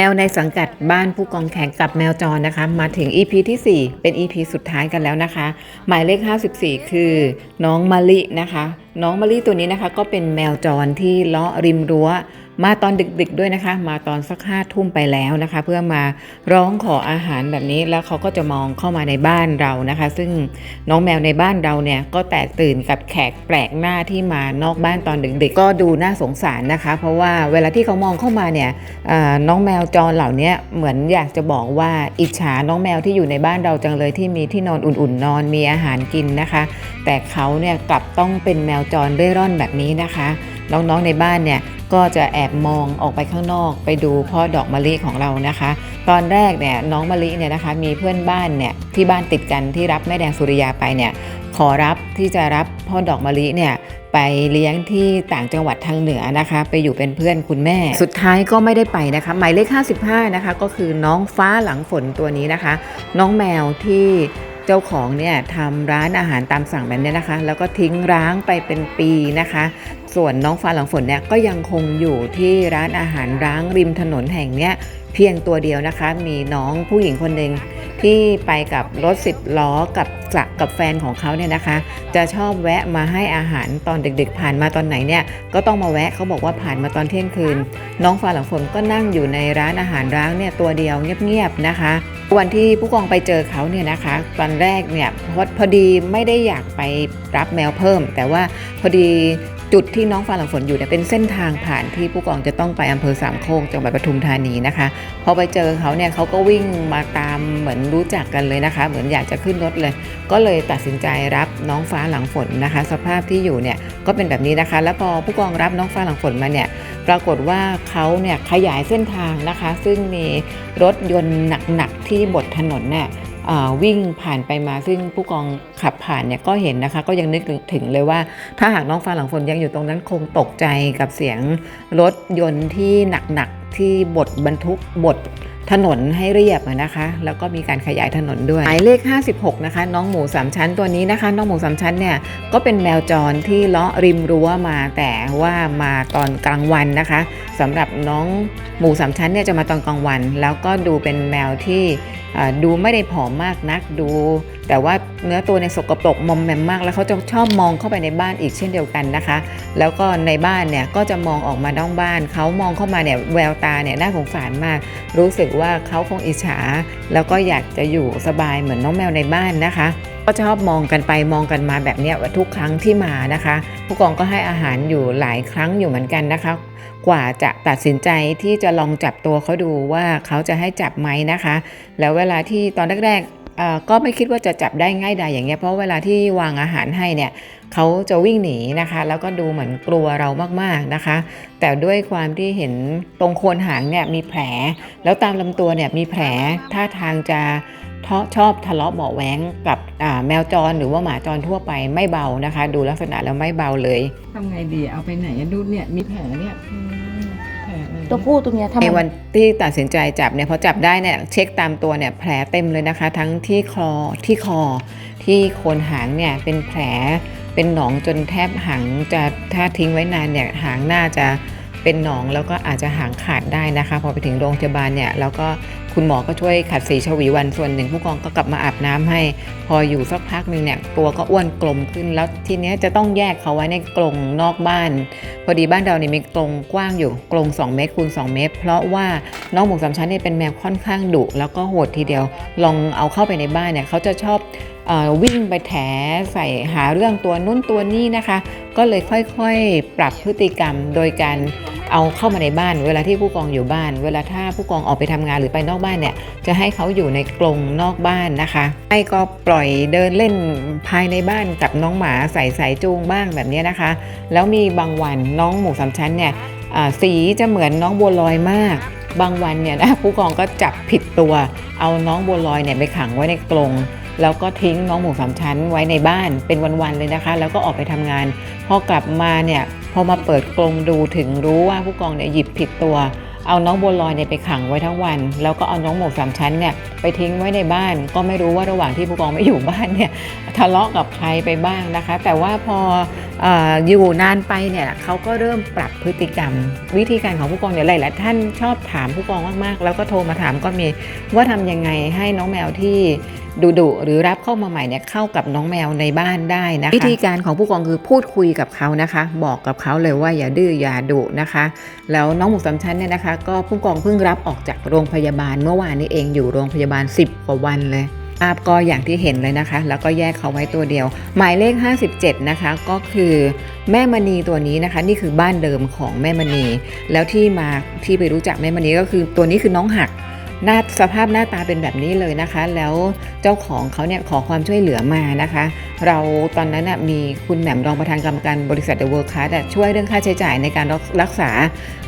แมวในสังกัดบ้านผู้กองแข่งกับแมวจรนะคะ มาถึง EP ที่ 4 เป็น EP สุดท้ายกันแล้วนะคะ หมายเลข 54 คือน้องมะลินะคะ น้องมะลิตัวนี้นะคะ ก็เป็นแมวจรที่เลาะริมรั้ว มาตอนดึกๆด้วยนะคะ มาตอนสักห้าทุ่มไปแล้วนะคะ เพื่อมาร้องขออาหารแบบนี้แล้วเขาก็จะมองเข้ามาในบ้านเรานะคะ ซึ่งน้องแมวในบ้านเราเนี่ยก็แตกตื่นกับแขกแปลกหน้าที่มานอกบ้านตอนดึกๆก็ดูน่าสงสารนะคะ เพราะว่าเวลาที่เขามองเข้ามาเนี่ยน้องแมวจรเหล่านี้เหมือนอยากจะบอกว่าอิจฉาน้องแมวที่อยู่ในบ้านเราจังเลยที่มีที่นอนอุ่นๆนอนมีอาหารกินนะคะ แต่เขาเนี่ยกลับต้องเป็นแมวจรเร่ร่อนแบบนี้นะคะน้องๆในบ้านเนี่ย ก็จะแอบมองออกไปข้างนอกไปดูพ่อดอกมะลิของเรานะคะ ตอนแรกเนี่ยน้องมะลิเนี่ยนะคะมีเพื่อนบ้านเนี่ยที่บ้านติดกันที่รับแม่แดงสุริยาไปเนี่ยขอรับที่จะรับพ่อดอกมะลิเนี่ยไปเลี้ยงที่ต่างจังหวัดทางเหนือนะคะ ไปอยู่เป็นเพื่อนคุณแม่ สุดท้ายก็ไม่ได้ไปนะคะ หมายเลข 55 นะคะ ก็คือน้องฟ้าหลังฝนตัวนี้นะคะ น้องแมวที่เจ้าของเนี่ยทำร้านอาหารตามสั่งแบบเนี้ยนะคะ แล้วก็ทิ้งร้างไปเป็นปีนะคะ ส่วนน้องฟ้าหลังฝนเนี่ยก็ยังคงอยู่ที่ร้านอาหารร้างริมถนนแห่งเนี้ยเพียงตัวเดียวนะคะ มีน้องผู้หญิงคนหนึ่งที่ไปกับรถสิบล้อกับกับกับแฟนของเขาเนี่ยนะคะ จะชอบแวะมาให้อาหารตอนเดึกๆ ผ่านมาตอนไหนเนี่ยก็ต้องมาแวะเขาบอกว่าผ่านมาตอนเที่ยงคืน น้องฟ้าหลังฝนก็นั่งอยู่ในร้านอาหารร้างเนี่ยตัวเดียวเงียบๆนะคะ วันที่ผู้กองไปเจอเขาเนี่ยนะคะตอนแรกเนี่ยพอพอดีไม่ได้อยากไปรับแมวเพิ่ม แต่ว่าพอดี จุดที่น้องฟ้าหลังฝนอยู่เนี่ยเป็นเส้นทางผ่านที่ผู้กองจะต้องไปอำเภอสามโคกจังหวัดปทุมธานีนะคะ พอไปเจอเขาเนี่ยเขาก็วิ่งมาตามเหมือนรู้จักกันเลยนะคะ เหมือนอยากจะขึ้นรถเลย ก็เลยตัดสินใจรับน้องฟ้าหลังฝนนะคะ สภาพที่อยู่เนี่ยก็เป็นแบบนี้นะคะ แล้วพอผู้กองรับน้องฟ้าหลังฝนมาเนี่ยปรากฏว่าเขาเนี่ยขยายเส้นทางนะคะ ซึ่งมีรถยนต์หนักๆที่บดถนนเนี่ย วิ่งผ่านไปมาซึ่งผู้กองขับผ่านเนี่ยก็เห็นนะคะ ก็ยังนึกถึงเลยว่า ถ้าหากน้องฟ้าหลังฝนยังอยู่ตรงนั้นคงตกใจกับเสียงรถยนต์ที่หนักๆที่บดบรรทุกบดถนนให้เรียบนะคะ แล้วก็มีการขยายถนนด้วยหมายเลข 56 นะคะ น้องหมูสามชั้นตัวนี้นะคะ น้องหมูสามชั้นเนี่ยก็เป็นแมวจรที่เลาะริมรั้วมาแต่ว่ามาตอนกลางวันนะคะสำหรับน้องหมูสามชั้นเนี่ยจะมาตอนกลางวัน แล้วก็ดูเป็นแมวที่ ดูไม่ได้ผอมมากนักดู แต่ว่าเนื้อตัวในสกปรกมอมแมมมาก แล้วเขาจะชอบมองเข้าไปในบ้านอีกเช่นเดียวกันนะคะ แล้วก็ในบ้านเนี่ยก็จะมองออกมานอกบ้าน เขามองเข้ามาเนี่ยแววตาเนี่ยน่าสงสารมาก รู้สึกว่าเขาคงอิจฉา แล้วก็อยากจะอยู่สบายเหมือนน้องแมวในบ้านนะคะก็ชอบมองกันไปมองกันมาแบบนี้ทุกครั้งที่มานะคะ ผู้กองก็ให้อาหารอยู่หลายครั้งอยู่เหมือนกันนะคะ กว่าจะ ตัดสินใจที่จะลองจับตัวเขาดูว่าเขาจะให้จับไหมนะคะ แล้วเวลาที่ตอนแรกๆเอ่อก็ไม่คิดว่าจะจับได้ง่ายดายอย่างเงี้ยเพราะเวลาที่วางอาหารให้เนี่ยเขาจะวิ่งหนีนะคะ แล้วก็ดูเหมือนกลัวเรามากๆนะคะ แต่ด้วยความที่เห็นตรงโคนหางเนี่ยมีแผล แล้วตามลำตัวเนี่ยมีแผลท่าทางจะทะชอบทะเลาะเบาะแว้งกับอ่าแมวจรหรือว่าหมาจรทั่วไปไม่เบานะคะ ดูลักษณะแล้วไม่เบาเลยทำไงดีเอาไปไหนอะดูเนี่ยมีแผลเนี่ย ตัวผู้ตัวเมียทำในไมวันที่ตัดสินใจจับเนี่ยพอจับได้เนี่ยเช็คตามตัวเนี่ยแผลเต็มเลยนะคะ ทั้งที่คอที่คอ ที่โคนหางเนี่ยเป็นแผลเป็นหนองจนแทบหางจะถ้าทิ้งไว้นานเนี่ยหางน่าจะ เป็นหนองแล้วก็อาจจะหางขาดได้นะคะ พอไปถึงโรงพยาบาลเนี่ยแล้วก็คุณหมอก็ช่วยขัดสีชวีวันส่วนหนึ่ง ผู้กองก็กลับมาอาบน้ำให้ พออยู่สักพักหนึ่งเนี่ยตัวก็อ้วนกลมขึ้น แล้วทีเนี้ยจะต้องแยกเขาไว้ในกรงนอกบ้าน พอดีบ้านเราเนี่ยมีกรงกว้างอยู่กรง 2 เมตรคูณ2 เมตร เพราะว่าน้องหมูสามชั้นเนี่ยเป็นแมวค่อนข้างดุแล้วก็โหดทีเดียว ลองเอาเข้าไปในบ้านเนี่ยเขาจะชอบ วิ่งไปแถใส่หาเรื่องตัวนู้นตัวนี้นะคะ ก็เลยค่อยๆ ปรับพฤติกรรมโดยการเอาเข้ามาในบ้าน เวลาที่ผู้กองอยู่บ้าน เวลาถ้าผู้กองออกไปทำงานหรือไปนอกบ้านเนี่ยจะให้เขาอยู่ในกรงนอกบ้านนะคะให้ก็ปล่อยเดินเล่นภายในบ้านกับน้องหมาใส่สายจูงบ้างแบบนี้นะคะ แล้วมีบางวันน้องหมูสามชั้นเนี่ยสีจะเหมือนน้องบัวลอยมากบางวันเนี่ยนะผู้กองก็จับผิดตัว เอาน้องบัวลอยเนี่ยไปขังไว้ในกรง แล้วก็ทิ้งน้องหมูสามชั้นไว้ในบ้านเป็นวันๆเลยนะคะ แล้วก็ออกไปทำงาน พอกลับมาเนี่ยพอมาเปิดกรงดูถึงรู้ว่าผู้กองเนี่ยหยิบผิดตัว เอาน้องบัวลอยเนี่ยไปขังไว้ทั้งวัน แล้วก็เอาน้องหมวกสามชั้นเนี่ยไปทิ้งไว้ในบ้าน ก็ไม่รู้ว่าระหว่างที่ผู้กองไม่อยู่บ้านเนี่ยทะเลาะกับใครไปบ้างนะคะ แต่ว่าพอออยู่นานไปเนี่ยเขาก็เริ่มปรับพฤติกรรม วิธีการของผู้กองเนี่ยหลายๆท่านชอบถามผู้กองมากๆ แล้วก็โทรมาถามก็มีว่าทำยังไงให้น้องแมวที่ ดุดุๆหรือรับเข้ามาใหม่เนี่ยเข้ากับน้องแมวในบ้านได้นะคะวิธีการของผู้กองคือพูดคุยกับเขานะคะ บอกกับเขาเลยว่าอย่าดื้ออย่าดุนะคะ แล้วน้องหมูสามชั้นเนี่ยนะคะ ก็ผู้กองเพิ่งรับออกจากโรงพยาบาลเมื่อวานนี้เองอยู่โรงพยาบาล 10กว่าวันเลยภาพก็อย่างที่เห็นเลยนะคะ แล้วก็แยกเขาไว้ตัวเดียว หมายเลข 57 นะคะ ก็คือแม่มณีตัวนี้นะคะ นี่คือบ้านเดิมของแม่มณี แล้วที่มาที่ไปรู้จักแม่มณีก็คือตัวนี้คือน้องหัก หน้าสภาพหน้าตาเป็นแบบนี้เลยนะคะ แล้วเจ้าของเขาเนี่ยขอความช่วยเหลือมานะคะ เราตอนนั้นน่ะมีคุณแหม่มรองประธานกรรมการบริษัทเดอะเวิร์คคัสช่วยเรื่องค่าใช้จ่ายในการรักษา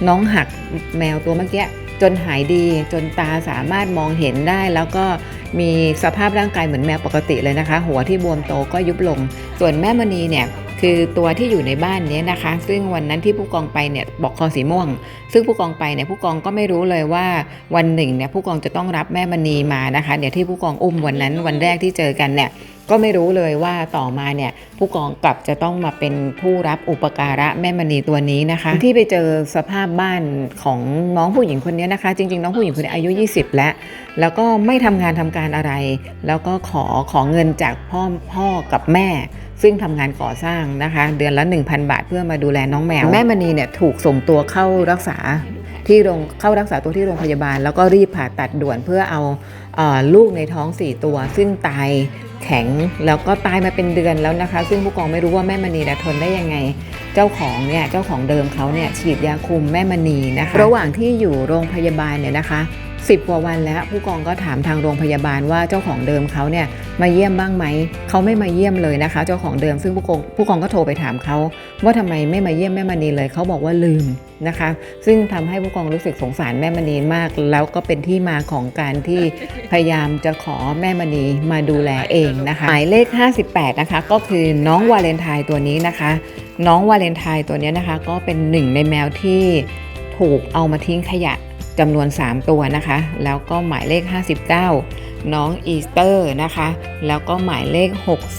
น้องหักแมวตัวเมื่อกี้จนหายดีจนตาสามารถมองเห็นได้แล้วก็มีสภาพร่างกายเหมือนแมวปกติเลยนะคะ หัวที่บวมโตก็ยุบลง ส่วนแม่มณีเนี่ย คือตัวที่อยู่ในบ้านนี้นะคะ ซึ่งวันนั้นที่ผู้กองไปเนี่ยบอกคอสีม่วง ซึ่งผู้กองไปเนี่ยผู้กองก็ไม่รู้เลยว่าวันหนึ่งเนี่ยผู้กองจะต้องรับแม่มณีมานะคะเดี๋ยวที่ผู้กองอุ้มวันนั้นวันแรกที่เจอกันเนี่ยก็ไม่รู้เลยว่าต่อมาเนี่ยผู้กองกลับจะต้องมาเป็นผู้รับอุปการะแม่มณีตัวนี้นะคะ ที่ไปเจอสภาพบ้านของน้องผู้หญิงคนนี้นะคะ จริง ๆ น้องผู้หญิงคนนี้อายุ 20 แล้ว แล้วก็ไม่ทำงานทำการอะไร แล้วก็ขอขอเงินจากพ่อพ่อกับแม่ ซึ่งทำงานก่อสร้างนะคะ เดือนละ 1,000 บาทเพื่อมาดูแลน้องแมว แม่มณีเนี่ยถูกส่งตัวเข้ารักษาที่โรงเข้ารักษาตัวที่โรงพยาบาล แล้วก็รีบผ่าตัดด่วนเพื่อเอาเออลูกในท้อง 4 ตัว ซึ่งตายแข็งแล้วก็ตายมาเป็นเดือนแล้วนะคะ ซึ่งผู้กองไม่รู้ว่าแม่มณีนี่ยทนได้ยังไง เจ้าของเนี่ยเจ้าของเดิมเขาเนี่ยฉีดยาคุมแม่มณีนะคะ ระหว่างที่อยู่โรงพยาบาลเนี่ยนะคะ สิบกว่าวันแล้ว ผู้กองก็ถามทางโรงพยาบาลว่าเจ้าของเดิมเขาเนี่ยมาเยี่ยมบ้างไหมเขาไม่มาเยี่ยมเลยนะคะ เจ้าของเดิมซึ่งผู้กองผู้กองก็โทรไปถามเขาว่าทำไมไม่มาเยี่ยมแม่มณีเลยเขาบอกว่าลืมนะคะ ซึ่งทำให้ผู้กองรู้สึกสงสารแม่มณีมาก แล้วก็เป็นที่มาของการที่พยายามจะขอแม่มณีมาดูแลเองนะคะหมายเลข 58 นะคะ ก็คือน้องวาเลนไทน์ตัวนี้นะคะ น้องวาเลนไทน์ตัวนี้นะคะ ก็เป็นหนึ่งในแมวที่ถูกเอามาทิ้งขยะ จำนวน 3 ตัวนะคะ แล้วก็หมายเลข 59 น้องอีสเตอร์นะคะ แล้วก็หมายเลข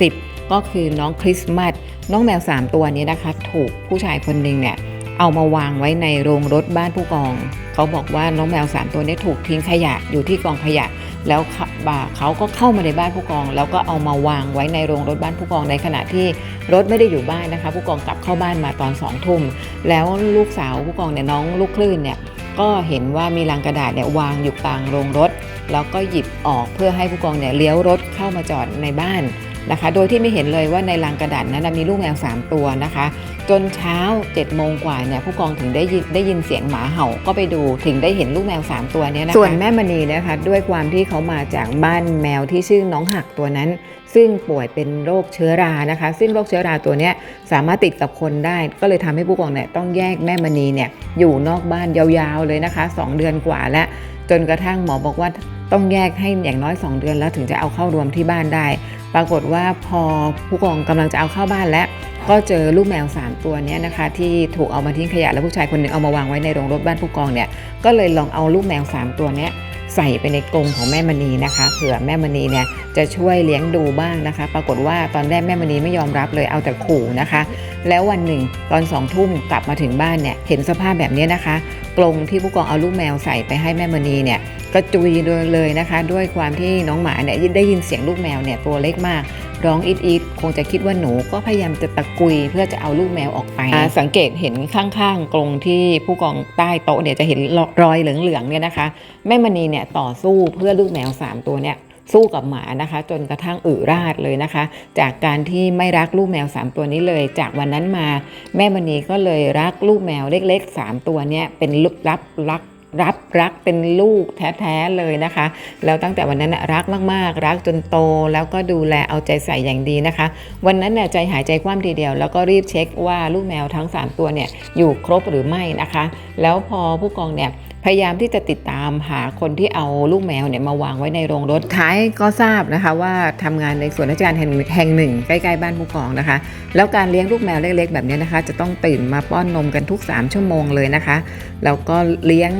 60 ก็คือน้องคริสต์มาสน้องแมว 3 ตัวนี้นะคะ ถูกผู้ชายคนหนึ่งเนี่ยเอามาวางไว้ในโรงรถบ้านผู้กอง เขาบอกว่าน้องแมว 3 ตัวนี้ถูกทิ้งขยะอยู่ที่กองขยะ แล้วขาบ่าเขาก็เข้ามาในบ้านผู้กอง แล้วก็เอามาวางไว้ในโรงรถบ้านผู้กองในขณะที่รถไม่ได้อยู่บ้านนะคะ ผู้กองกลับเข้าบ้านมาตอนสองทุ่มแล้วลูกสาวผู้กองเนี่ยน้องลูกคลื่นเนี่ย ก็เห็นว่ามีลังกระดาษเนี่ยวางอยู่กลางโรงรถ แล้วก็หยิบออกเพื่อให้ผู้กองเนี่ยเลี้ยวรถเข้ามาจอดในบ้าน นะคะ โดยที่ไม่เห็นเลยว่าในลังกระดาษนั้นมีลูกแมว3ตัวนะคะ จนเช้า7จ็ดโมงกว่าเนี่ยผู้กองถึงได้ยินได้ยินเสียงหมาเห่าก็ไปดูถึงได้เห็นลูกแมว 3 ตัวเนี้นะคะส่วนแม่มณีนะคะด้วยความที่เขามาจากบ้านแมวที่ชื่อน้องหักตัวนั้น ซึ่งป่วยเป็นโรคเชื้อรานะคะ ซึ่งโรคเชื้อราตัวนี้สามารถติดกับคนได้ก็เลยทำให้ผู้กองเนี่ยต้องแยกแม่มณีเนี่ยอยู่นอกบ้านยาวๆเลยนะคะ 2 เดือนกว่าแล้วจนกระทั่งหมอบอกว่าต้องแยกให้อย่างน้อย 2 เดือนแล้วถึงจะเอาเข้ารวมที่บ้านได้ปรากฏว่าพอผู้กองกำลังจะเอาเข้าบ้านแล้วก็เจอลูกแมว 3 ตัวนี้นะคะ ที่ถูกเอามาทิ้งขยะแล้วผู้ชายคนหนึ่งเอามาวางไว้ในโรงรถบ้านผู้กองเนี่ยก็เลยลองเอาลูกแมว 3 ตัวนี้ ใส่ไปในกรงของแม่มณีนะคะ เผื่อแม่มณีเนี่ยจะช่วยเลี้ยงดูบ้างนะคะ ปรากฏว่าตอนแรกแม่มณีไม่ยอมรับเลยเอาแต่ขู่นะคะ แล้ววันหนึ่งตอนสองทุ่มกลับมาถึงบ้านเนี่ยเห็นสภาพแบบนี้นะคะกรงที่ผู้กองเอาลูกแมวใส่ไปให้แม่มณีเนี่ยกระจุยเลยนะคะ ด้วยความที่น้องหมาเนี่ยได้ยินเสียงลูกแมวเนี่ยตัวเล็กมาก ร้องอิดอิดคงจะคิดว่าหนูก็พยายามจะตะกุยเพื่อจะเอาลูกแมวออกไป สังเกตเห็นข้างๆกรงที่ผู้กองใต้โต๊ะเนี่ยจะเห็นรอยเหลืองๆเนี่ยนะคะ แม่มณีเนี่ยต่อสู้เพื่อลูกแมว 3 ตัวเนี่ยสู้กับหมานะคะ จนกระทั่งอึราดเลยนะคะ จากการที่ไม่รักลูกแมว 3 ตัวนี้เลย จากวันนั้นมา แม่มณีก็เลยรักลูกแมวเล็ก ๆ 3 ตัวเนี่ยเป็นลูกรับรัก รับรักเป็นลูกแท้ๆเลยนะคะ แล้วตั้งแต่วันนั้นรักมากๆ รักจนโตแล้วก็ดูแลเอาใจใส่อย่างดีนะคะ วันนั้นน่ยใจหายใจคว่ำทีเดียว แล้วก็รีบเช็คว่าลูกแมวทั้ง 3 ตัวเนี่ยอยู่ครบหรือไม่นะคะ แล้วพอผู้กองเนี่ย พยายามที่จะติดตามหาคนที่เอาลูกแมวเนี่ยมาวางไว้ในโรงรถท้ายก็ทราบนะคะว่าทำงานในส่วนราชการแห่งแห่งหนึ่งใกล้ๆบ้านผู้กองนะคะ แล้วการเลี้ยงลูกแมวเล็กๆ แบบนี้นะคะ จะต้องตื่นมาป้อนนมกันทุก 3 ชั่วโมงเลยนะคะ แล้วก็เลี้ยง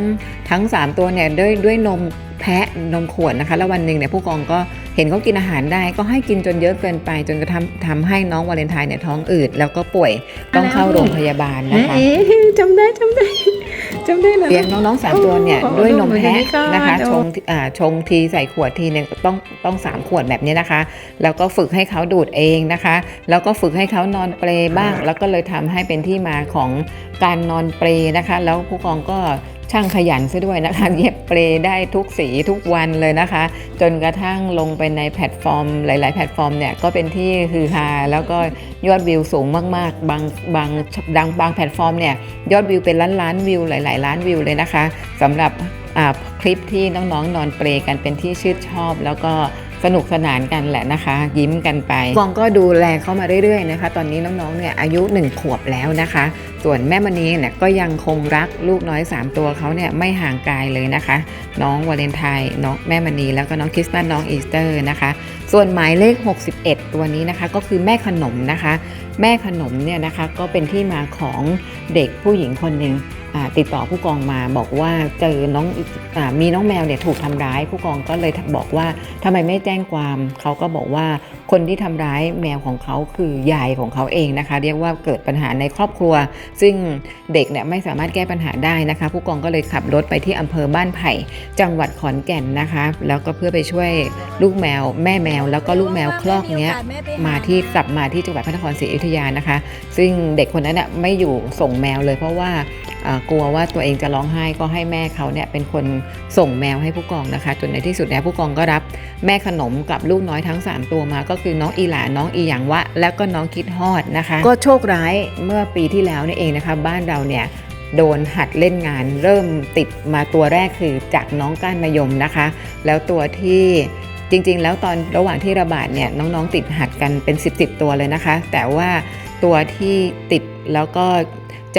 ทั้ง 3 ตัวเนี่ยด้วยด้วยนม แพะนมขวดนะคะ แล้ววันหนึ่งเนี่ยผู้กองก็เห็นเขากินอาหารได้ ก็ให้กินจนเยอะเกินไป จนกระทำทำให้น้องวาเลนไทน์เนี่ยท้องอืดแล้วก็ป่วยต้องเข้าโรงพยาบาลนะคะเอ๊ะจำได้จำได้จำได้เลยเลี้ยงน้องๆสามตัวเนี่ยโอ้ด้วยนมแพะดูดินะคะดูชงอ่าชงทีใส่ขวดทีเนี่ยต้องต้องสามขวดแบบนี้นะคะ แล้วก็ฝึกให้เขาดูดเองนะคะ แล้วก็ฝึกให้เขานอนเปลบ้าง แล้วก็เลยทำให้เป็นที่มาของการนอนเปลนะคะ แล้วผู้กองก็ ช่างขยันซะด้วยนะคะ เย็บเปลได้ทุกสีทุกวันเลยนะคะ จนกระทั่งลงไปในแพลตฟอร์ม หลาย ๆ แพลตฟอร์มเนี่ยก็เป็นที่ฮือฮาแล้วก็ยอดวิวสูงมาก ๆ บางบางดังบางแพลตฟอร์มเนี่ยยอดวิวเป็นล้านล้านวิวหลาย ๆ ล้านวิวเลยนะคะสำหรับคลิปที่น้อง ๆ นอนเปลกันเป็นที่ชื่นชอบแล้วก็ สนุกสนานกันแหละนะคะ ยิ้มกันไปกองก็ดูแลเขามาเรื่อยๆนะคะ ตอนนี้น้องๆเนี่ยอายุ1ขวบแล้วนะคะ ส่วนแม่มณีเนี่ยก็ยังคงรักลูกน้อย 3 ตัวเขาเนี่ยไม่ห่างกายเลยนะคะ น้องวาเลนไทน์น้องแม่มณีแล้วก็น้องคริสต์มาสน้องอีสเตอร์นะคะ ส่วนหมายเลข 61 ตัวนี้นะคะ ก็คือแม่ขนมนะคะ แม่ขนมเนี่ยนะคะก็เป็นที่มาของเด็กผู้หญิงคนหนึ่ง ติดต่อผู้กองมาบอกว่าเจอน้องอมีน้องแมวเนี่ยถูกทำร้ายผู้กองก็เลยบอกว่าทำไมไม่แจ้งความเขาก็บอกว่า คนที่ทำร้ายแมวของเขาคือยายของเขาเองนะคะ เรียกว่าเกิดปัญหาในครอบครัว ซึ่งเด็กเนี่ยไม่สามารถแก้ปัญหาได้นะคะ ผู้กองก็เลยขับรถไปที่อำเภอบ้านไผ่ จังหวัดขอนแก่นนะคะ แล้วก็เพื่อไปช่วยลูกแมว แม่แมว แล้วก็ลูกแมวคลอกเนี้ยมาที่กลับมาที่จังหวัดพระนครศรีอยุธยานะคะ ซึ่งเด็กคนนั้นน่ะไม่อยู่ส่งแมวเลยเพราะว่าอ่ากลัวว่าตัวเองจะร้องไห้ก็ให้แม่เขาเนี่ยเป็นคนส่งแมวให้ผู้กองนะคะ จนในที่สุดแล้วผู้กองก็รับ แม่ขนมกับลูกน้อยทั้ง 3 ตัวมาก็คือน้องอีหลาน้องอีหยังวะ แล้วก็น้องคิดฮอดนะคะ ก็โชคร้ายเมื่อปีที่แล้วนี่เองนะคะ บ้านเราเนี่ยโดนหัดเล่นงานเริ่มติดมาตัวแรกคือจากน้องก้านมะยมนะคะ แล้วตัวที่จริงๆ แล้วตอนระหว่างที่ระบาดเนี่ยน้องๆติดหัดกันเป็น 10บๆตัวเลยนะคะ แต่ว่าตัวที่ติดแล้วก็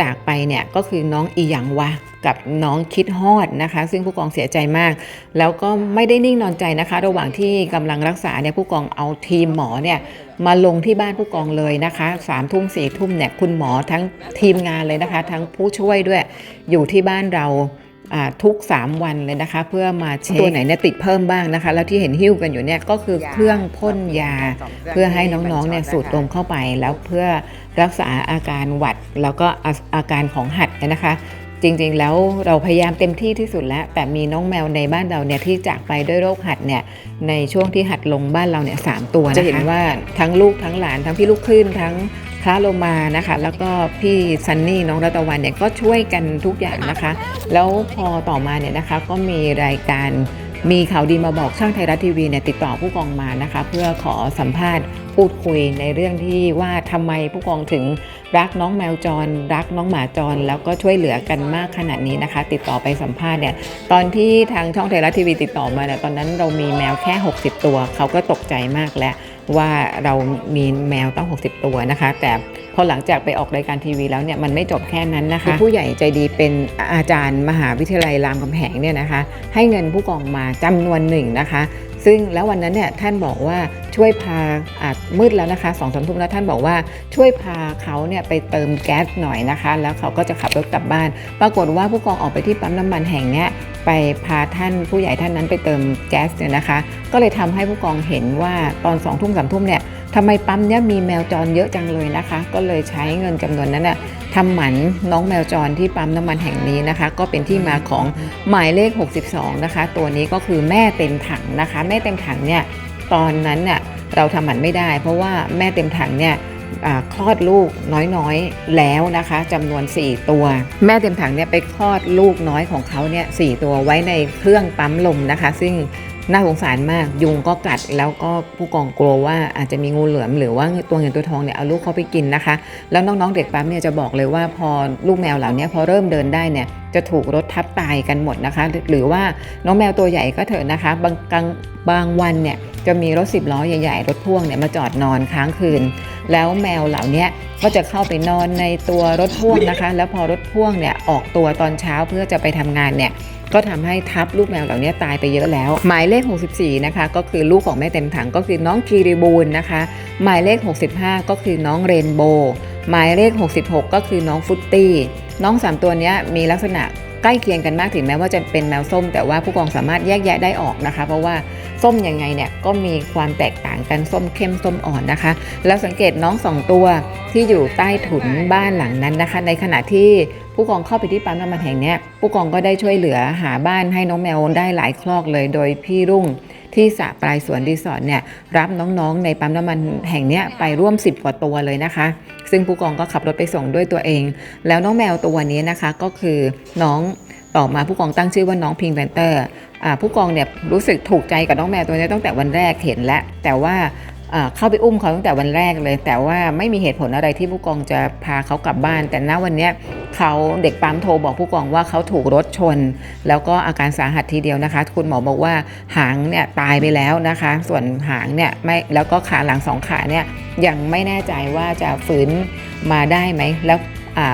จากไปเนี่ยก็คือน้องอีหยังวะกับน้องคิดฮอดนะคะ ซึ่งผู้กองเสียใจมาก แล้วก็ไม่ได้นิ่งนอนใจนะคะ ระหว่างที่กำลังรักษาเนี่ยผู้กองเอาทีมหมอเนี่ยมาลงที่บ้านผู้กองเลยนะคะสามทุ่มสี่ทุ่มเนี่ยคุณหมอทั้งทีมงานเลยนะคะ ทั้งผู้ช่วยด้วยอยู่ที่บ้านเรา ทุก 3 วันเลยนะคะ เพื่อมาเช็คตัวไหนเนี่ยติดเพิ่มบ้างนะคะ แล้วที่เห็นหิ้วกันอยู่เนี่ยก็คือเครื่องพ่นยา เพื่อให้น้องๆเนี่ยสูดดมเข้าไป แล้วเพื่อรักษาอาการหวัด แล้วก็อาอาการของหัดเนี่ยนะคะ จริงๆแล้วเราพยายามเต็มที่ที่สุดแล้ว แต่มีน้องแมวในบ้านเราเนี่ยที่จากไปด้วยโรคหัดเนี่ยในช่วงที่หัดลงบ้านเราเนี่ยสามตัวนะคะจะเห็นว่าทั้งลูกทั้งหลานทั้งพี่ลูกคลื่นทั้ง พระโลมานะคะ แล้วก็พี่ซันนี่น้องรัตวันเนี่ยก็ช่วยกันทุกอย่างนะคะ แล้วพอต่อมาเนี่ยนะคะก็มีรายการมีข่าวดีมาบอกช่างไทยรัฐทีวีเนี่ยติดต่อผู้กองมานะคะ เพื่อขอสัมภาษณ์พูดคุยในเรื่องที่ว่าทำไมผู้กองถึงรักน้องแมวจร รักน้องหมาจร แล้วก็ช่วยเหลือกันมากขนาดนี้นะคะ ติดต่อไปสัมภาษณ์เนี่ยตอนที่ทางช่องไทยรัฐทีวีติดต่อมาเนี่ยตอนนั้นเรามีแมวแค่ 60 ตัว เขาก็ตกใจมากแล้ว ว่าเรามีแมวต้อง 60 ตัวนะคะ แต่พอหลังจากไปออกรายการทีวีแล้วเนี่ยมันไม่จบแค่นั้นนะคะผู้ใหญ่ใจดีเป็นอาจารย์มหาวิทยาลัยรามคำแหงเนี่ยนะคะ ให้เงินผู้กองมาจำนวนหนึ่งนะคะ ซึ่งแล้ววันนั้นเนี่ยท่านบอกว่าช่วยพาอาจมืดแล้วนะคะสองสามทุ่มแล้วท่านบอกว่าช่วยพาเขาเนี่ยไปเติมแก๊สหน่อยนะคะ แล้วเขาก็จะขับรถกลับบ้าน ปรากฏว่าผู้กองออกไปที่ปั๊มน้ำมันแห่งเนี้ย ไปพาท่านผู้ใหญ่ท่านนั้นไปเติมแก๊สเนี่ยนะคะ ก็เลยทำให้ผู้กองเห็นว่าตอนสองทุ่มสามทุ่มเนี่ยทำไมปั๊มเนี้ยมีแมวจรเยอะจังเลยนะคะ ก็เลยใช้เงินจำนวนนั้นน่ะทำหมันน้องแมวจรที่ปั๊มน้ำมันแห่งนี้นะคะ ก็เป็นที่มาของหมายเลข 62 นะคะ ตัวนี้ก็คือแม่เต็มถังนะคะ แม่เต็มถังเนี่ยตอนนั้นเนี่ยเราทำหมันไม่ได้ เพราะว่าแม่เต็มถังเนี่ย คลอดลูกน้อยๆแล้วนะคะจำนวน 4 ตัว แม่เต็มถังเนี่ยไปคลอดลูกน้อยของเขาเนี่ยสตัวไว้ในเครื่องปั๊มลมนะคะ ซึ่งน่าสงสารมากยุงก็กัดแล้วก็ผู้กองกลัวว่าอาจจะมีงูเหลือมหรือว่าตัวเงินตัวทองเนี่ยเอาลูกเขาไปกินนะคะ แล้วน้องๆเด็กปั๊มเนี่ยจะบอกเลยว่าพอลูกแมวเหล่านี้พอเริ่มเดินได้เนี่ยจะถูกรถทับตายกันหมดนะคะ หรือว่าน้องแมวตัวใหญ่ก็เถอะนะคะ บางกลางบางวันเนี่ยจะมีรถสิบล้อใหญ่ๆ รถพ่วงเนี่ยมาจอดนอนค้างคืน แล้วแมวเหล่านี้ก็จะเข้าไปนอนในตัวรถพ่วงนะคะ แล้วพอรถพ่วงเนี่ยออกตัวตอนเช้าเพื่อจะไปทำงานเนี่ยก็ทำให้ทับลูกแมวเหล่านี้ตายไปเยอะแล้ว หมายเลข 64 นะคะ ก็คือลูกของแม่เต็มถังก็คือน้องคีรีบูลนะคะ หมายเลข 65 ก็คือน้องเรนโบว์หมายเลข 66 ก็คือน้องฟุตตี้ น้อง 3 ตัวนี้มีลักษณะใกล้เคียงกันมากถึงแม้ว่าจะเป็นแมวส้ม แต่ว่าผู้กองสามารถแยกแยะได้ออกนะคะ เพราะว่าส้มยังไงเนี่ยก็มีความแตกต่างกันส้มเข้มส้มอ่อนนะคะ แล้วสังเกตน้องสองตัวที่อยู่ใต้ถุนบ้านหลังนั้นนะคะ ในขณะที่ผู้กองเข้าไปที่ปั๊มน้ำมันแห่งนี้ผู้กองก็ได้ช่วยเหลือหาบ้านให้น้องแมวได้หลายคลอกเลย โดยพี่รุ่ง ที่สระปลายสวนรีสอร์ทเนี่ยรับน้องๆ ในปั๊มน้ำมันแห่งนี้ไปร่วม 10 กว่าตัวเลยนะคะ ซึ่งผู้กองก็ขับรถไปส่งด้วยตัวเอง แล้วน้องแมวตัวนี้นะคะก็คือน้องต่อมาผู้กองตั้งชื่อว่าน้องพิงแพนเตอร์ผู้กองเนี่ยรู้สึกถูกใจกับน้องแมวตัวนี้ตั้งแต่วันแรกเห็นแล้วแต่ว่า เข้าไปอุ้มเขาตั้งแต่วันแรกเลย แต่ว่าไม่มีเหตุผลอะไรที่ผู้กองจะพาเขากลับบ้าน แต่ณวันนี้เขาเด็กปั๊มโทรบอกผู้กองว่าเขาถูกรถชน แล้วก็อาการสาหัสทีเดียวนะคะ คุณหมอบอกว่าหางเนี่ยตายไปแล้วนะคะ ส่วนหางเนี่ยไม่แล้วก็ขาหลังสองขาเนี่ยยังไม่แน่ใจว่าจะฝืนมาได้ไหมแล้ว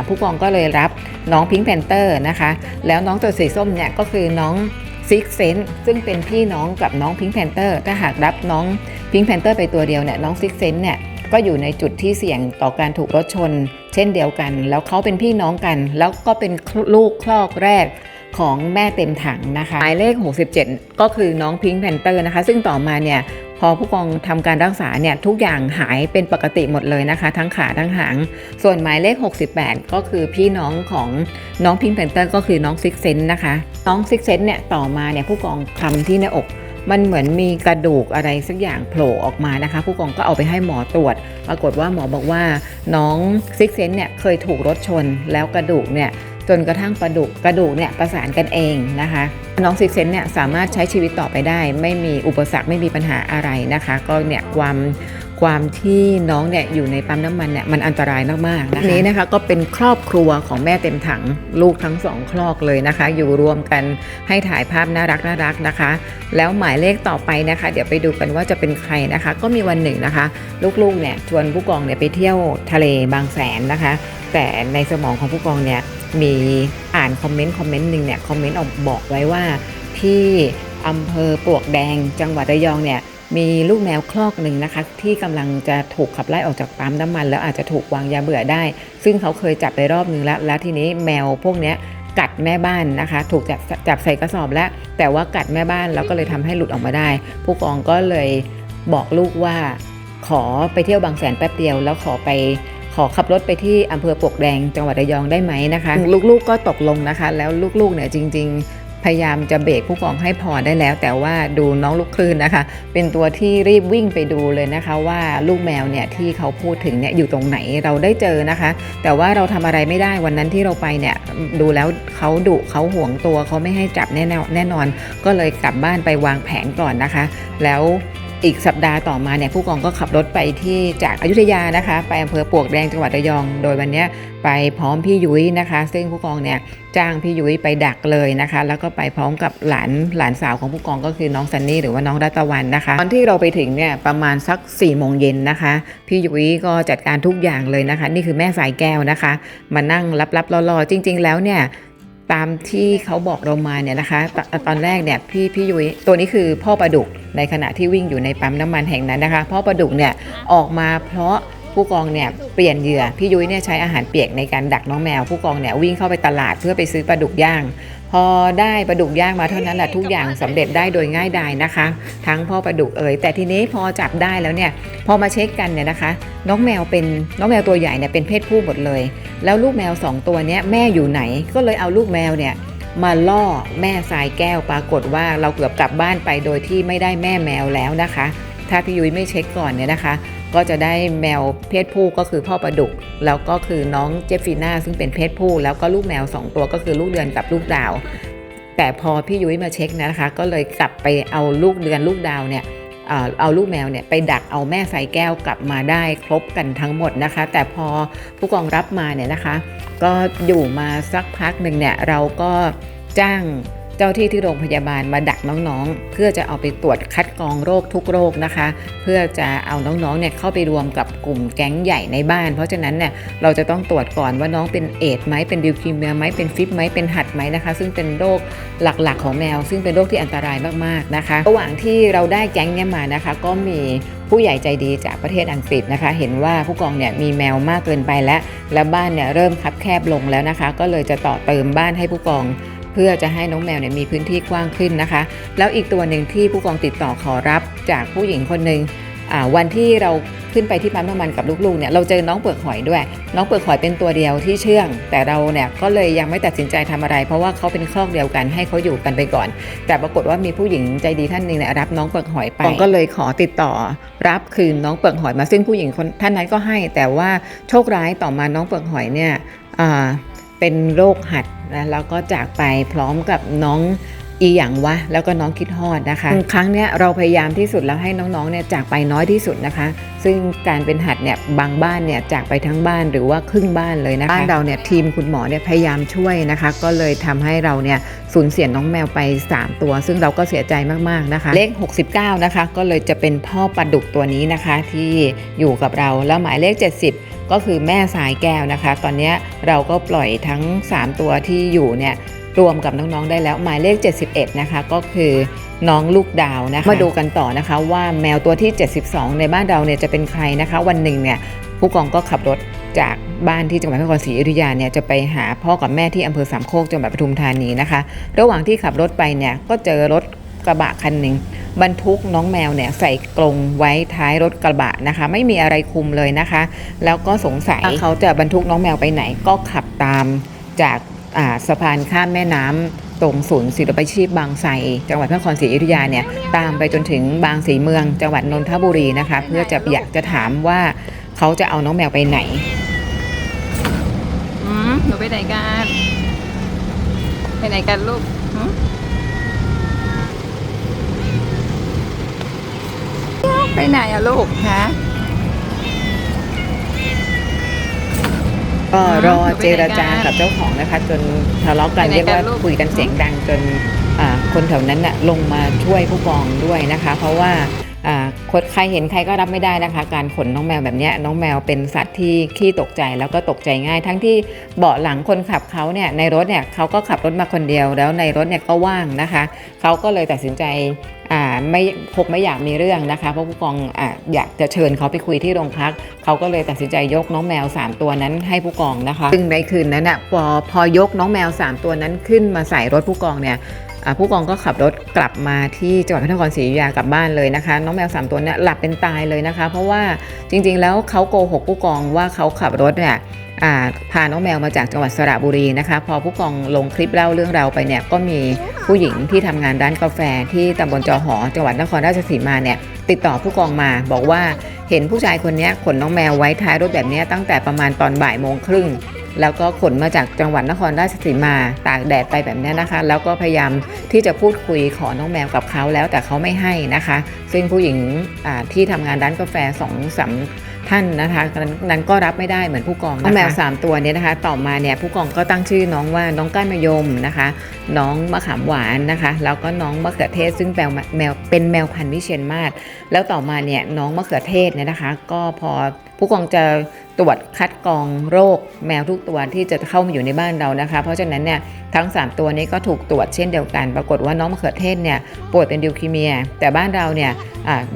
ผู้กองก็เลยรับน้องพิงค์แพนเตอร์นะคะ แล้วน้องตัวสีส้มเนี่ยก็คือน้อง ซิกเซนซึ่งเป็นพี่น้องกับน้องพิงค์แพนเตอร์ถ้าหากรับน้องพิงค์แพนเตอร์ไปตัวเดียวเนี่ยน้องซิกเซนเนี่ยก็อยู่ในจุดที่เสี่ยงต่อการถูกรถชน เช่นเดียวกัน แล้วเขาเป็นพี่น้องกัน แล้วก็เป็นลูกคลอกแรกของแม่เต็มถังนะคะหมายเลข 67 ก็คือน้องพิงค์แพนเตอร์นะคะ ซึ่งต่อมาเนี่ย อผู้กองทำการรักษาเนี่ยทุกอย่างหายเป็นปกติหมดเลยนะคะ ทั้งขาทั้งหาง ส่วนหมายเลข 68 ก็คือพี่น้องของน้องพิงค์แพนเตอร์ก็คือน้องซิกเซนนะคะ น้องซิกเซนเนี่ยต่อมาเนี่ยผู้กองคลำที่หน้าอกมันเหมือนมีกระดูกอะไรสักอย่างโผล่ออกมานะคะ ผู้กองก็เอาไปให้หมอตรวจ ปรากฏว่าหมอบอกว่าน้องซิกเซนเนี่ยเคยถูกรถชนแล้วกระดูกเนี่ย จนกระทั่งกระดูกกระดูกเนี่ยประสานกันเองนะคะ น้องซิกเซนเนี่ยสามารถใช้ชีวิตต่อไปได้ ไม่มีอุปสรรคไม่มีปัญหาอะไรนะคะ ก็เนี่ยความความที่น้องเนี่ยอยู่ในปั๊มน้ำมันเนี่ยมันอันตรายมากๆนะคะนี้นะคะก็เป็นครอบครัวของแม่เต็มถังลูกทั้งสองคลอกเลยนะคะ อยู่รวมกันให้ถ่ายภาพน่ารักน่ารักนะคะ แล้วหมายเลขต่อไปนะคะ เดี๋ยวไปดูกันว่าจะเป็นใครนะคะ ก็มีวันหนึ่งนะคะ ลูกๆเนี่ยชวนผู้กองเนี่ยไปเที่ยวทะเลบางแสนนะคะ แต่ในสมองของผู้กองเนี่ย มีอ่านคอมเมนต์คอมเมนต์หนึ่งเนี่ยคอมเมนต์ออกบอกไว้ว่าที่อำเภอปลวกแดงจังหวัดระยองเนี่ยมีลูกแมวคลอกหนึ่งนะคะ ที่กำลังจะถูกขับไล่ออกจากปั๊มน้ำมัน แล้วอาจจะถูกวางยาเบื่อได้ ซึ่งเขาเคยจับไปรอบนึงแล้ว แล้วทีนี้แมวพวกเนี้ยกัดแม่บ้านนะคะ ถูกจับจับใส่กระสอบแล้ว แต่ว่ากัดแม่บ้านแล้วก็เลยทำให้หลุดออกมาได้ ผู้กองก็เลยบอกลูกว่า ขอไปเที่ยวบางแสนแป๊บเดียว แล้วขอไป ขอขับรถไปที่อำเภอปวกแดงจังหวัดระยองได้ไหมนะคะ ลูกๆก็ตกลงนะคะ แล้วลูกๆเนี่ยจริง ๆพยายามจะเบรกผู้กองให้พอได้แล้ว แต่ว่าดูน้องลูกคลื่นนะคะ เป็นตัวที่รีบวิ่งไปดูเลยนะคะว่าลูกแมวเนี่ยที่เขาพูดถึงเนี่ยอยู่ตรงไหนเราได้เจอนะคะ แต่ว่าเราทำอะไรไม่ได้วันนั้นที่เราไปเนี่ยดูแล้วเขาดุเขาห่วงตัวเขาไม่ให้จับแน่นอนแน่นอน ก็เลยกลับบ้านไปวางแผนก่อนนะคะ แล้ว อีกสัปดาห์ต่อมาเนี่ยผู้กองก็ขับรถไปที่จากอายุทยานะคะ ไปอำเภอปวกแดงจังหวัดระยอง โดยวันนี้ไปพร้อมพี่ยุ้ยนะคะ ซึ่งผู้กองเนี่ยจ้างพี่ยุ้ยไปดักเลยนะคะ แล้วก็ไปพร้อมกับหลานหลานสาวของผู้กองก็คือน้องซันนี่หรือว่าน้องรัตะวันนะคะ ตอนที่เราไปถึงเนี่ยประมาณสัก4ี่โมงเย็นนะคะ พี่ยุ้ยก็จัดการทุกอย่างเลยนะคะ นี่คือแม่สายแก้วนะคะ มานั่งรับๆรอๆจริง ๆ แล้วเนี่ย ตามที่เขาบอกเรามาเนี่ยนะคะตตอนแรกเนี่ยพี่พี่ยุ้ยตัวนี้คือพ่อประดุกในขณะที่วิ่งอยู่ในปั๊มน้ำมันแห่งนั้นนะคะ พ่อประดุกเนี่ยออกมาเพราะผู้กองเนี่ยเปลี่ยนเหยื่อพี่ยุ้ยเนี่ยใช้อาหารเปียกในการดักน้องแมว ผู้กองเนี่ยวิ่งเข้าไปตลาดเพื่อไปซื้อปลาดุกย่าง พอได้ปลาดุกย่างมาเท่านั้นแหละทุกอย่างสำเร็จได้โดยง่ายดายนะคะ ทั้งพ่อปลาดุกเอ่ยแต่ทีนี้พอจับได้แล้วเนี่ยพอมาเช็คกันเนี่ยนะคะ น้องแมวเป็นน้องแมวตัวใหญ่เนี่ยเป็นเพศผู้หมดเลย แล้วลูกแมวสองตัวเนี้ยแม่อยู่ไหนก็เลยเอาลูกแมวเนี่ยมาล่อแม่ทรายแก้วปรากฏว่าเราเกือบกลับบ้านไปโดยที่ไม่ได้แม่แมวแล้วนะคะ ถ้าพี่ยุ้ยไม่เช็คก่อนเนี่ยนะคะ ก็จะได้แมวเพศผู้ก็คือพ่อประดุก แล้วก็คือน้องเจฟฟีน่าซึ่งเป็นเพศผู้ แล้วก็ลูกแมวสองตัวก็คือลูกเดือนกับลูกดาว แต่พอพี่ยุ้ยมาเช็คนะคะ ก็เลยกลับไปเอาลูกเดือนลูกดาวเนี่ยเอ่อเอาลูกแมวเนี่ยไปดักเอาแม่สายแก้วกลับมาได้ครบกันทั้งหมดนะคะ แต่พอผู้กองรับมาเนี่ยนะคะ ก็อยู่มาสักพักหนึ่งเนี่ยเราก็จ้าง เจ้าที่ที่โรงพยาบาลมาดักน้องๆ เพื่อจะเอาไปตรวจคัดกรองโรคทุกโรคนะคะ เพื่อจะเอาน้องๆเนี่ยเข้าไปรวมกับกลุ่มแก๊งใหญ่ในบ้าน เพราะฉะนั้นเนี่ยเราจะต้องตรวจก่อนว่าน้องเป็นเอดไหมเป็นดิวคีเมียไหมเป็นฟิปไหมเป็นหัดไหมนะคะ ซึ่งเป็นโรคหลักๆของแมว ซึ่งเป็นโรคที่อันตรายมากๆนะคะระหว่างที่เราได้แก๊งเนี่ยมานะคะ ก็มีผู้ใหญ่ใจดีจากประเทศอังกฤษนะคะ เห็นว่าผู้กองเนี่ยมีแมวมากเกินไปแล้ว และบ้านเนี่ยเริ่มคับแคบลงแล้วนะคะ ก็เลยจะต่อเติมบ้านให้ผู้กอง เพื่อจะให้น้องแมวเนี่ยมีพื้นที่กว้างขึ้นนะคะ แล้วอีกตัวหนึ่งที่ผู้กองติดต่อขอรับจากผู้หญิงคนหนึ่งวันที่เราขึ้นไปที่ปั๊มน้ำมันกับลูกๆเนี่ยเราเจอน้องเปลือกหอยด้วย น้องเปลือกหอยเป็นตัวเดียวที่เชื่อง แต่เราเนี่ยก็เลยยังไม่ตัดสินใจทำอะไร เพราะว่าเขาเป็นครอกเดียวกันให้เขาอยู่กันไปก่อน แต่ปรากฏว่ามีผู้หญิงใจดีท่านหนึ่งเนี่ยรับน้องเปลือกหอยไปก็เลยขอติดต่อ รับคืนน้องเปลือกหอยมาซึ่งผู้หญิงคนท่านนั้นก็ให้ แต่ว่าโชคร้ายต่อมาน้องเปลือกหอยเนี่ย เป็นโรคหัดนะแล้วก็จากไปพร้อมกับน้อง อีหยังวะแล้วก็น้องคิดฮอดนะคะ ครั้งเนี้ยเราพยายามที่สุดแล้วให้น้องๆเนี่ยจากไปน้อยที่สุดนะคะ ซึ่งการเป็นหัดเนี่ยบางบ้านเนี่ยจากไปทั้งบ้านหรือว่าครึ่งบ้านเลยนะคะบ้านเราเนี่ยทีมคุณหมอเนี่ยพยายามช่วยนะคะ ก็เลยทำให้เราเนี่ยสูญเสียน้องแมวไป 3 ตัว ซึ่งเราก็เสียใจมากๆนะคะ เลข 69 นะคะ ก็เลยจะเป็นพ่อปลาดุกตัวนี้นะคะ ที่อยู่กับเราแล้วหมายเลข 70ก็คือแม่สายแก้วนะคะ ตอนเนี้ยเราก็ปล่อยทั้ง 3 ตัวที่อยู่เนี่ย รวมกับน้องๆได้แล้วหมายเลข 71 นะคะ ก็คือน้องลูกดาวนะคะมาดูกันต่อนะคะว่าแมวตัวที่ 72 ในบ้านเราเนี่ยจะเป็นใครนะคะ วันหนึ่งเนี่ยผู้กองก็ขับรถจากบ้านที่จังหวัดพระนครศรีอยุธยาเนี่ยจะไปหาพ่อกับแม่ที่อำเภอสามโคกจังหวัดปทุมธานีนะคะ ระหว่างที่ขับรถไปเนี่ยก็เจอรถกระบะคันหนึ่งบรรทุกน้องแมวเนี่ยใส่กรงไว้ท้ายรถกระบะนะคะ ไม่มีอะไรคุมเลยนะคะ แล้วก็สงสัยว่าเขาจะบรรทุกน้องแมวไปไหนก็ขับตามจากอ่า สะพานข้ามแม่น้ำตรงศูนย์ศิลปาชีพบางไทรจังหวัดพระนครศรีอยุธยาเนี่ยตามไปจนถึงบางสีเมือง จังหวัดนนทบุรีนะคะเพื่อจะอยากจะถามว่าเขาจะเอาน้องแมวไปไหนอืมหนูไปไหนกันไปไหนกันลูกไปไหนอะลูกฮะ ก็รอหนูไปเจรจาไหนกันกับเจ้าของนะคะ จนทะเลาะกันไปไหนเรียกว่ากันลูกคุยกันเสียงดังจนอ่าคนแถวนั้นน่ะลงมาช่วยผู้กองด้วยนะคะ เพราะว่าอ่าคนใครเห็นใครก็รับไม่ได้นะคะ การขนน้องแมวแบบเนี้ยน้องแมวเป็นสัตว์ที่ขี้ตกใจแล้วก็ตกใจง่าย ทั้งที่เบาะหลังคนขับเขาเนี่ยในรถเนี่ยเขาก็ขับรถมาคนเดียวแล้วในรถเนี่ยก็ว่างนะคะเขาก็เลยตัดสินใจอ่า ไม่พกไม่อยากมีเรื่องนะคะ เพราะผู้กองออยากจะเชิญเขาไปคุยที่โรงพัก เขาก็เลยตัดสินใจยกน้องแมว 3 ตัวนั้นให้ผู้กองนะคะซึ่งในคืนนั้นน่ะพอพอยกน้องแมว 3 ตัวนั้นขึ้นมาใส่รถผู้กองเนี่ยผู้กองก็ขับรถกลับมาที่จังหวัดพระนครศรีอยุธยากลับบ้านเลยนะคะ น้องแมว 3 ตัวเนี่ยหลับเป็นตายเลยนะคะ เพราะว่าจริงๆแล้วเขาโกหกผู้กองว่าเขาขับรถเนี่ยพาน้องแมวมาจากจังหวัดสระบุรีนะคะ พอผู้กองลงคลิปเล่าเรื่องเราไปเนี่ยก็มีผู้หญิงที่ทำงานร้านกาแฟที่ตำบลจอหอ จังหวัดนครราชสีมาเนี่ยติดต่อผู้กองมาบอกว่าเห็นผู้ชายคนนี้ขนน้องแมวไว้ท้ายรถแบบนี้ตั้งแต่ประมาณตอนบ่ายโมงครึ่งแล้วก็ขนมาจากจังหวัดนครราชสีมาตากแดดไปแบบนี้นะคะ แล้วก็พยายามที่จะพูดคุยขอน้องแมวกับเขาแล้วแต่เขาไม่ให้นะคะ ซึ่งผู้หญิงที่ทำงานร้านกาแฟสองสาม ท่านนะคะนั้นนั้นก็รับไม่ได้เหมือนผู้กองนะคะแมวสามตัวเนี้นะคะ ต่อมาเนี่ยผู้กองก็ตั้งชื่อน้องว่าน้องก้านมะยมนะคะ น้องมะขามหวานนะคะ แล้วก็น้องมะเขือเทศ ซึ่งแมวแมวเป็นแมวพันธุ์วิเชียนมาศแล้วต่อมาเนี่ยน้องมะเขือเทศเนี่ยนะคะ ก็พอผู้กองจะตรวจคัดกรองโรคแมวทุกตัวที่จะเข้ามาอยู่ในบ้านเรานะคะ เพราะฉะนั้นเนี่ยทั้ง 3 ตัวนี้ก็ถูกตรวจเช่นเดียวกัน ปรากฏว่าน้องมะเขือเทศเนี่ยป่วยเป็นดิวคีเมีย แต่บ้านเราเนี่ย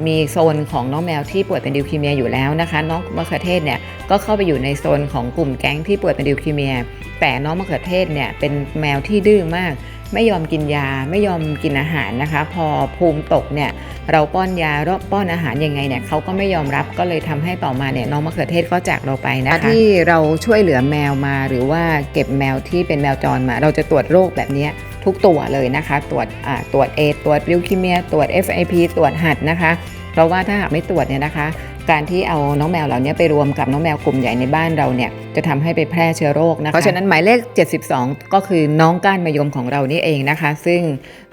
มีโซนของน้องแมวที่ป่วยเป็นดิวคีเมียอยู่แล้วนะคะ น้องมะเขือเทศเนี่ยก็เข้าไปอยู่ในโซนของกลุ่มแก๊งที่ป่วยเป็นดิวคีเมีย แต่น้องมะเขือเทศเนี่ยเป็นแมวที่ดื้อมาก ไม่ยอมกินยาไม่ยอมกินอาหารนะคะ พอภูมิตกเนี่ยเราป้อนยาเรอบป้อนอาหารยังไงเนี่ยเขาก็ไม่ยอมรับก็เลยทำให้ต่อมาเนี่ยน้องมะเขือเทศก็จากเราไปนะคะที่เราช่วยเหลือแมวมาหรือว่าเก็บแมวที่เป็นแมวจรมา เราจะตรวจโรคแบบนี้ทุกตัวเลยนะคะ ตรวจอ่าตรวจเอตรวจลิวคีเมีย ตรวจ FIP ตรวจหัดนะคะ เพราะว่าถ้าหากไม่ตรวจเนี่ยนะคะ การที่เอาน้องแมวเหล่านี้ไปรวมกับน้องแมวกลุ่มใหญ่ในบ้านเราเนี่ยจะทำให้ไปแพร่เชื้อโรคนะคะเพราะฉะนั้นหมายเลข 72 ก็คือน้องก้านมะยมของเรานี่เองนะคะ ซึ่ง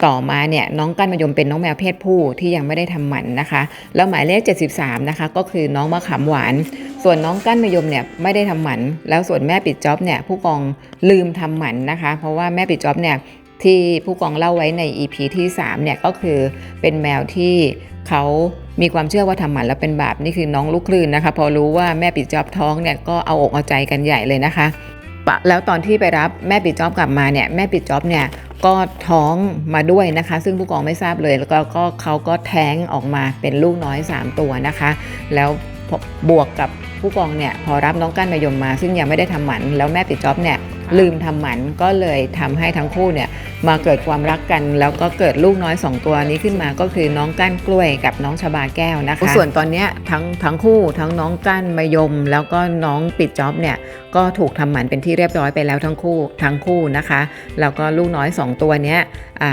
ต่อมาเนี่ยน้องก้านมะยมเป็นน้องแมวเพศผู้ที่ยังไม่ได้ทำหมันนะคะ แล้วหมายเลข 73 นะคะก็คือน้องมะขามหวาน ส่วนน้องก้านมะยมเนี่ยไม่ได้ทำหมัน แล้วส่วนแม่ปิดจ็อบเนี่ยผู้กองลืมทำหมันนะคะ เพราะว่าแม่ปิดจ็อบเนี่ยที่ผู้กองเล่าไว้ใน EP ที่3เนี่ยก็คือเป็นแมวที่ เขามีความเชื่อว่าทำหมันแล้วเป็นบาปนี่คือน้องลูกคลื่นนะคะ พอรู้ว่าแม่ปิดจอบท้องเนี่ยก็เอาอกเอาใจกันใหญ่เลยนะคะปะแล้วตอนที่ไปรับแม่ปิดจอบกลับมาเนี่ยแม่ปิดจอบเนี่ยก็ท้องมาด้วยนะคะ ซึ่งผู้กองไม่ทราบเลย แล้วก็ก็เขาก็แท้งออกมาเป็นลูกน้อย 3 ตัวนะคะ แล้วบวกกับผู้กองเนี่ยพอรับน้องกั้นมายมมา ซึ่งยังไม่ได้ทำหมันแล้วแม่ปิดจอบเนี่ย ลืมทำหมันก็เลยทำให้ทั้งคู่เนี่ยมาเกิดความรักกัน แล้วก็เกิดลูกน้อย 2 ตัวนี้ขึ้นมาก็คือน้องก้านกล้วยกับน้องชบาแก้วนะคะส่วนตอนเนี้ยทั้งทั้งคู่ทั้งน้องก้านมายม แล้วก็น้องปิดจ็อบเนี่ยก็ถูกทำหมันเป็นที่เรียบร้อยไปแล้วทั้งคู่ทั้งคู่นะคะ แล้วก็ลูกน้อย 2 ตัวเนี้ยอ่า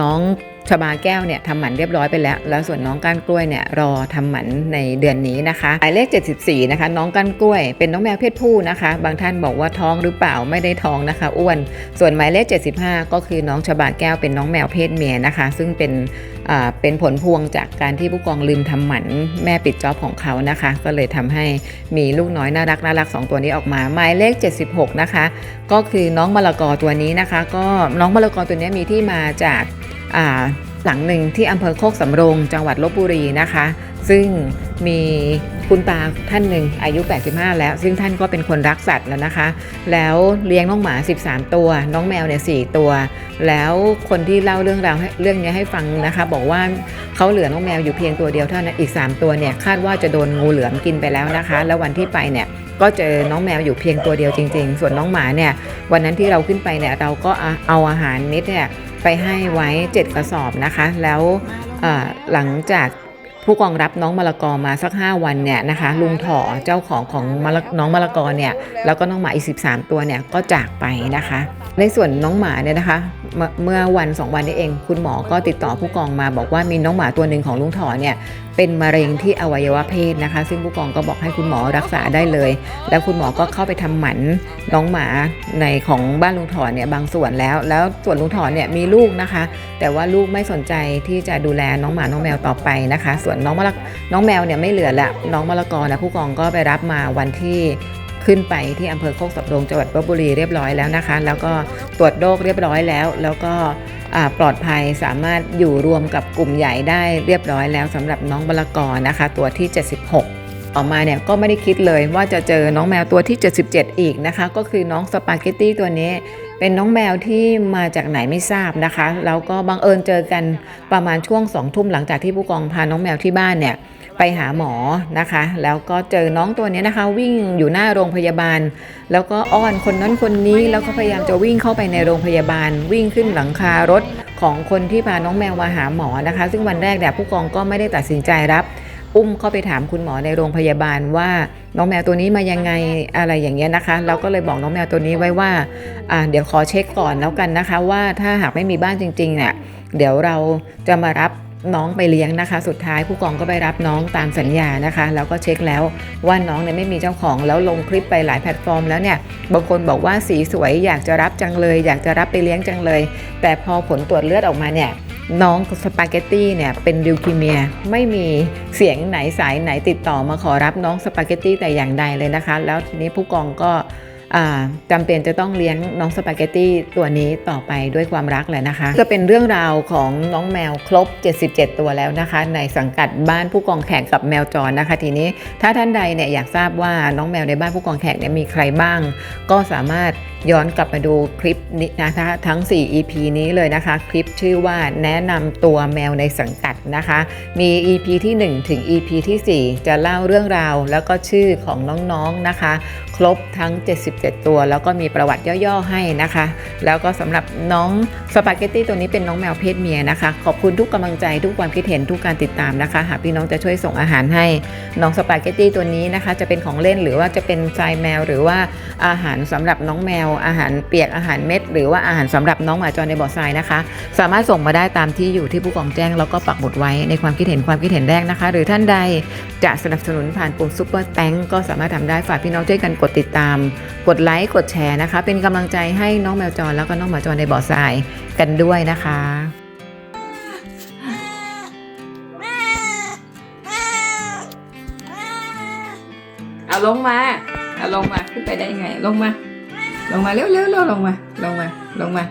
น้อง ชบาแก้วเนี่ยทำหมันเรียบร้อยไปแล้ว แล้วส่วนน้องก้านกล้วยเนี่ยรอทำหมันในเดือนนี้นะคะหมายเลข 74 นะคะ น้องก้านกล้วย เป็นน้องแมวเพศผู้นะคะ บางท่านบอกว่าท้องหรือเปล่าไม่ได้ท้องนะคะ อ้วน ส่วนหมายเลข 75 ก็คือน้องชบาแก้วเป็นน้องแมวเพศเมียนะคะ ซึ่งเป็น เป็นผลพวงจากการที่ผู้กองลืมทำหมันแม่ปิดจ็อบของเขานะคะ ก็เลยทำให้มีลูกน้อยน่ารักน่ารักสองตัวนี้ออกมาหมายเลข 76 นะคะ ก็คือน้องมะละกอตัวนี้นะคะ ก็น้องมะละกอตัวนี้มีที่มาจากหลังหนึ่งที่อำเภอโคกสำโรงจังหวัดลบบุรีนะคะ ซึ่งมีคุณตาท่านหนึ่งอายุ 85 แล้ว ซึ่งท่านก็เป็นคนรักสัตว์แล้วนะคะ แล้วเลี้ยงน้องหมา 13 ตัว น้องแมวเนี่ย4ตัว แล้วคนที่เล่าเรื่องราวเรื่องนี้ให้ฟังนะคะ บอกว่าเขาเหลือน้องแมวอยู่เพียงตัวเดียวเท่านั้นอีก 3 ตัวเนี่ยคาดว่าจะโดนงูเหลือมกินไปแล้วนะคะ แล้ววันที่ไปเนี่ยก็เจอน้องแมวอยู่เพียงตัวเดียวจริง ๆ ส่วนน้องหมาเนี่ยวันนั้นที่เราขึ้นไปเนี่ยเราก็เอาอาหารเม็ดเนี่ยไปให้ไว้ 7 กระสอบนะคะ แล้วหลังจาก ผู้กองรับน้องมะละกอมาสัก 5 วันเนี่ยนะคะลุงถอเจ้าของของน้องมะละกอเนี่ยแล้วก็น้องหมาอีก 13 ตัวเนี่ยก็จากไปนะคะ ในส่วนน้องหมาเนี่ยนะคะเมื่อเมื่อวัน 2 วันนี้เอง คุณหมอก็ติดต่อผู้กองมาบอกว่ามีน้องหมาตัวหนึ่งของลุงถอเนี่ยเป็นมะเร็งที่อวัยวะเพศนะคะ ซึ่งผู้กองก็บอกให้คุณหมอรักษาได้เลย แล้วคุณหมอก็เข้าไปทำหมันน้องหมาในของบ้านลุงถอนเนี่ยบางส่วนแล้ว แล้วส่วนลุงถอนเนี่ยมีลูกนะคะ แต่ว่าลูกไม่สนใจที่จะดูแลน้องหมาน้องแมวต่อไปนะคะ ส่วนน้องมะละน้องแมวเนี่ยไม่เหลือละน้องมะละกอนะผู้กองก็ไปรับมาวันที่ ขึ้นไปที่อำเภอโคกสำโรงจังหวัดลบบุรีเรียบร้อยแล้วนะคะ แล้วก็ตรวจโรคเรียบร้อยแล้ว แล้วก็ปลอดภัยสามารถอยู่รวมกับกลุ่มใหญ่ได้เรียบร้อยแล้วสำหรับน้องบลกรนะคะ ตัวที่ 76ออกมาเนี่ยก็ไม่ได้คิดเลยว่าจะเจอน้องแมวตัวที่ 77 อีกนะคะ ก็คือน้องสปาเกตตี้ตัวนี้ เป็นน้องแมวที่มาจากไหนไม่ทราบนะคะ แล้วก็บังเอิญเจอกันประมาณช่วงสองทุ่มหลังจากที่ผู้กองพาน้องแมวที่บ้านเนี่ยไปหาหมอนะคะ แล้วก็เจอน้องตัวนี้นะคะ วิ่งอยู่หน้าโรงพยาบาล แล้วก็อ้อนคนนั้นคนนี้แล้วก็พยายามจะวิ่งเข้าไปในโรงพยาบาล วิ่งขึ้นหลังคารถของคนที่พาน้องแมวมาหาหมอนะคะ ซึ่งวันแรกเนี่ยผู้กองก็ไม่ได้ตัดสินใจรับ อุ้มเข้าไปถามคุณหมอในโรงพยาบาลว่าน้องแมวตัวนี้มายังไงอะไรอย่างเงี้ยนะคะ เราก็เลยบอกน้องแมวตัวนี้ไว้ว่าอ่าเดี๋ยวขอเช็คก่อนแล้วกันนะคะ ว่าถ้าหากไม่มีบ้านจริงๆเนี่ยเดี๋ยวเราจะมารับน้องไปเลี้ยงนะคะ สุดท้ายผู้กองก็ไปรับน้องตามสัญญานะคะ แล้วก็เช็คแล้วว่าน้องเนี่ยไม่มีเจ้าของ แล้วลงคลิปไปหลายแพลตฟอร์มแล้วเนี่ยบางคนบอกว่าสีสวยอยากจะรับจังเลย อยากจะรับไปเลี้ยงจังเลย แต่พอผลตรวจเลือดออกมาเนี่ย น้องสปาเกตตี้เนี่ยเป็นลิวคีเมียไม่มีเสียงไหนสายไหนติดต่อมาขอรับน้องสปาเกตตี้แต่อย่างใดเลยนะคะ แล้วทีนี้ผู้กองก็ จำเป็นจะต้องเลี้ยงน้องสปาเกตตี้ตัวนี้ต่อไปด้วยความรักแหละนะคะ ก็เป็นเรื่องราวของน้องแมวครบ 77 ตัวแล้วนะคะ ในสังกัดบ้านผู้กองแขกกับแมวจรนะคะ ทีนี้ถ้าท่านใดเนี่ยอยากทราบว่าน้องแมวในบ้านผู้กองแขกเนี่ยมีใครบ้าง ก็สามารถย้อนกลับมาดูคลิปนี้นะคะทั้ง 4 EP นี้เลยนะคะ คลิปชื่อว่าแนะนำตัวแมวในสังกัดนะคะ มี EP ที่ 1 ถึง EP ที่ 4 จะเล่าเรื่องราวแล้วก็ชื่อของน้องๆนะคะ รบทั้ง 77 ตัว แล้วก็มีประวัติย่อๆให้นะคะ แล้วก็สำหรับน้องสปาเกตตี้ตัวนี้เป็นน้องแมวเพศเมียนะคะ ขอบคุณทุกกำลังใจทุกความคิดเห็นทุกการติดตามนะคะ หากพี่น้องจะช่วยส่งอาหารให้น้องสปาเกตตี้ตัวนี้นะคะ จะเป็นของเล่นหรือว่าจะเป็นทรายแมว หรือว่าอาหารสำหรับน้องแมว อาหารเปียกอาหารเม็ด หรือว่าอาหารสำหรับน้องหมาจรในบ่อทรายนะคะ สามารถส่งมาได้ตามที่อยู่ที่ผู้กองแจ้งแล้วก็ปักหมุดไว้ในความคิดเห็นความคิดเห็นแรกนะคะ หรือท่านใดจะสนับสนุนผ่านปุ่มซุปเปอร์แตงก็สามารถทำได้ฝากพี่น้องช่วยกันกดติดตาม กดไลค์กดแชร์นะคะ เป็นกำลังใจให้น้องแมวจรแล้วก็น้องหมาจรในบ่อทรายกันด้วยนะคะเอาลงมาเอาลงมาขึ้นไปได้ยังไง ลงมา ลงมาเร็วเร็วเร็วลงมา ลงมา ลงมา